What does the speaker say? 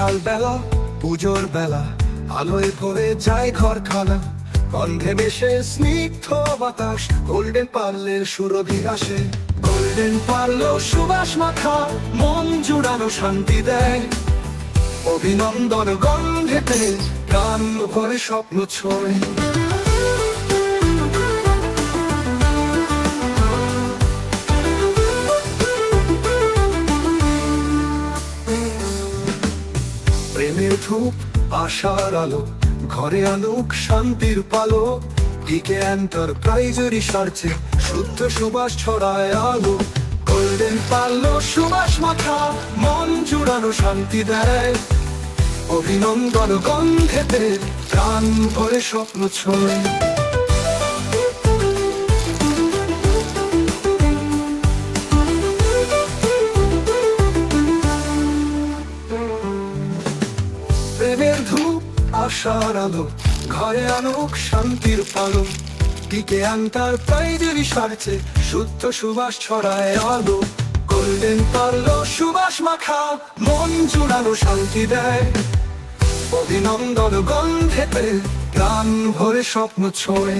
সকাল বেলা, পুজোর বেলা, আলোয় ভরে যায় ঘর খানা গন্ধে মেশে স্নিগ্ধ বাতাস গোল্ডেন পার্লের সুরভি আসে গোল্ডেন পার্ল সুবাস মাথা মন জুড়ানো শান্তি দেয়। অভিনন্দন গন্ধেতে গান করে স্বপ্ন ছোঁয়। প্রেমের ধূপ, আশার আলো, ঘরে আলোক, শান্তির পালো টিকে এন্টারপ্রাইজেরই সার্চে শুদ্ধ সুবাস ছড়ায় আলো। গোল্ডেন পালো সুবাস মাথা, মন জুড়ানো শান্তি দেয়। অভিনন্দন গন্ধেতে প্রাণ ভরে স্বপ্ন ছয়। প্রেমের ধূপ, আশার আলো, ঘরে আনুক শান্তির পালো টিকে আনতার প্রাইজেরই সারছে, শুদ্ধ সুবাস ছড়ায় আলো। গোল্ডেন পারল সুবাস মাখা, মন জুড়ানো শান্তি দেয়। অভিনন্দন গন্ধেতে প্রাণ ভরে স্বপ্ন ছোঁয়।